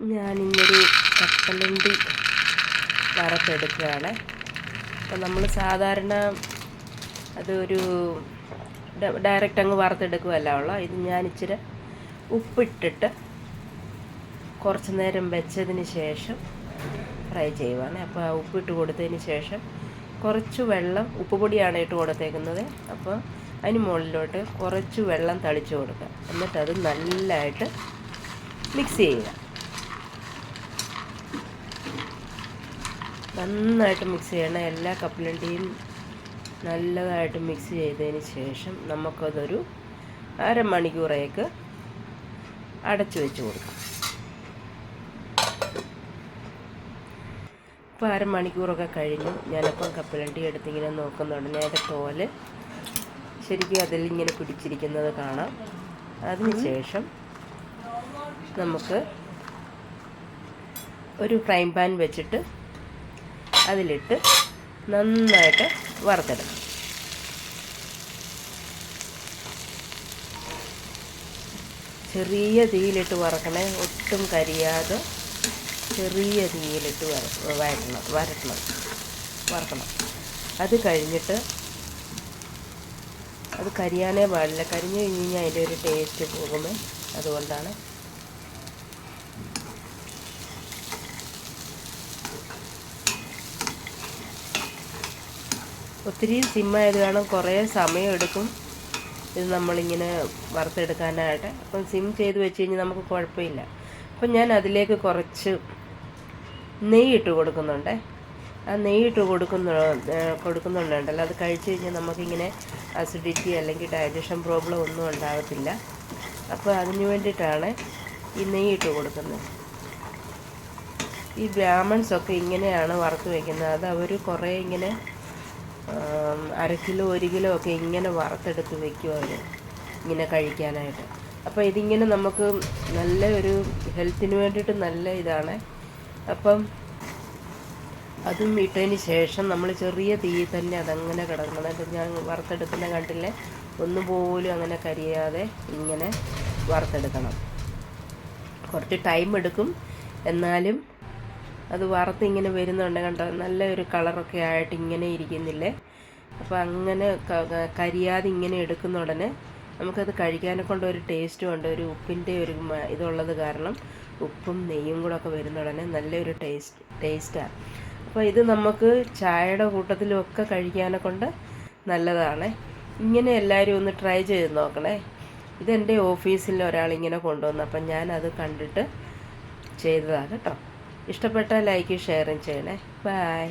ഞാനിന്നൊരു കപ്പലണ്ടി വറുത്തെടുക്കുകയാണ്. അപ്പം നമ്മൾ സാധാരണ അതൊരു ഡയറക്റ്റ് അങ്ങ് വറുത്തെടുക്കുകയല്ല ഉള്ളു? ഇത് ഞാൻ ഇച്ചിരി ഉപ്പിട്ടിട്ട് കുറച്ച് നേരം വെച്ചതിന് ശേഷം ഫ്രൈ ചെയ്യുവാണ്. അപ്പോൾ ആ ഉപ്പിട്ട് കൊടുത്തതിന് ശേഷം കുറച്ച് വെള്ളം ഉപ്പ് പൊടിയാണ് ഇട്ട് കൊടുത്തേക്കുന്നത്. അപ്പോൾ അതിന് മുകളിലോട്ട് കുറച്ച് വെള്ളം തളിച്ച് കൊടുക്കുക. എന്നിട്ട് അത് നല്ലതായിട്ട് മിക്സ് ചെയ്യുക. നന്നായിട്ട് മിക്സ് ചെയ്യണം. എല്ലാ കപ്പലണ്ടിയും നല്ലതായിട്ട് മിക്സ് ചെയ്തതിന് ശേഷം നമുക്കതൊരു അരമണിക്കൂറേക്ക് അടച്ചു വെച്ച് കൊടുക്കാം. ഇപ്പോൾ അരമണിക്കൂറൊക്കെ കഴിഞ്ഞു. ഞാനപ്പം കപ്പലണ്ടി എടുത്തിങ്ങനെ നോക്കുന്നുണ്ട്. ഞാൻ തോൽ ശരിക്കും അതിൽ ഇങ്ങനെ പിടിച്ചിരിക്കുന്നത് കാണാം. അതിന് ശേഷം നമുക്ക് ഒരു ഫ്രൈ പാൻ വെച്ചിട്ട് അതിലിട്ട് നന്നായിട്ട് വറുത്തിടണം ചെറിയ തീയിലിട്ട് വറക്കണേ ഒട്ടും കരിയാതെ ചെറിയ തീയിലിട്ട് വര വരട്ടണം വരട്ടണം വറക്കണം. അത് കഴിഞ്ഞിട്ട് അത് കരിയാനേ പാടില്ല. കരിഞ്ഞു കഴിഞ്ഞ് കഴിഞ്ഞാൽ അതിന്റെ ഒരു ടേസ്റ്റ് പോകുമ്പോൾ അതുകൊണ്ടാണ് ഒത്തിരി സിമ്മായത് കാരണം കുറേ സമയമെടുക്കും. ഇത് നമ്മളിങ്ങനെ വറുത്തെടുക്കാനായിട്ട്. അപ്പം സിം ചെയ്ത് വെച്ച് കഴിഞ്ഞാൽ നമുക്ക് കുഴപ്പമില്ല. അപ്പം ഞാൻ അതിലേക്ക് കുറച്ച് നെയ്യ് ഇട്ട് കൊടുക്കുന്നുണ്ട്. ആ നെയ്യ് ഇട്ട് കൊടുക്കുന്ന കൊടുക്കുന്നുണ്ടല്ലോ. അത് കഴിച്ച് കഴിഞ്ഞാൽ നമുക്കിങ്ങനെ അസിഡിറ്റി അല്ലെങ്കിൽ ഡൈജഷൻ പ്രോബ്ലം ഒന്നും ഉണ്ടാകത്തില്ല. അപ്പോൾ അതിന് വേണ്ടിയിട്ടാണ് ഈ നെയ്യ് ഇട്ട് കൊടുക്കുന്നത്. ഈ ബ്രാഹ്മൺസൊക്കെ ഇങ്ങനെയാണ് വറുത്ത് വയ്ക്കുന്നത് അത് അവർ കുറേ ഇങ്ങനെ അര കിലോ ഒരു കിലോ ഒക്കെ ഇങ്ങനെ വറുത്തെടുത്ത് വെക്കും അവർ ഇങ്ങനെ കഴിക്കാനായിട്ട്. അപ്പോൾ ഇതിങ്ങനെ നമുക്ക് നല്ല ഒരു ഹെൽത്തിന് വേണ്ടിയിട്ട് നല്ല ഇതാണ്. അപ്പം അതും ഇട്ടതിന് ശേഷം നമ്മൾ ചെറിയ തീ തന്നെ അതങ്ങനെ കിടക്കണം എന്നിട്ട് ഞാൻ വറുത്തെടുക്കുന്ന കണ്ടില്ലേ? ഒന്നുപോലും അങ്ങനെ കരിയാതെ ഇങ്ങനെ വറുത്തെടുക്കണം. കുറച്ച് ടൈം എടുക്കും. എന്നാലും അത് വറുത്ത് ഇങ്ങനെ വരുന്നുണ്ട് കണ്ടോ? നല്ല ഒരു കളറൊക്കെ ആയിട്ട് ഇങ്ങനെ ഇരിക്കുന്നില്ലേ? അപ്പോൾ അങ്ങനെ കരിയാതെ ഇങ്ങനെ എടുക്കുന്ന ഉടനെ നമുക്കത് കഴിക്കാനെ കൊണ്ട് ഒരു ടേസ്റ്റും ഉണ്ട്. ഒരു ഉപ്പിന്റെ ഒരു ഇതുള്ളത് കാരണം ഉപ്പും നെയ്യും കൂടെ ഒക്കെ വരുന്ന ഉടനെ നല്ലൊരു ടേസ്റ്റ് ടേസ്റ്റാണ് അപ്പോൾ ഇത് നമുക്ക് ചായയുടെ കൂട്ടത്തിലും ഒക്കെ കഴിക്കാനെ കൊണ്ട് നല്ലതാണ്. ഇങ്ങനെ എല്ലാവരും ഒന്ന് ട്രൈ ചെയ്ത് നോക്കണേ. ഇതെന്റെ ഓഫീസിൽ ഒരാൾ ഇങ്ങനെ കൊണ്ടുവന്നു. അപ്പം ഞാനത് കണ്ടിട്ട് ചെയ്തതാണ് കേട്ടോ. ഇഷ്ടപ്പെട്ടാൽ ലൈക്ക് ഷെയറും ചെയ്യണേ. ബൈ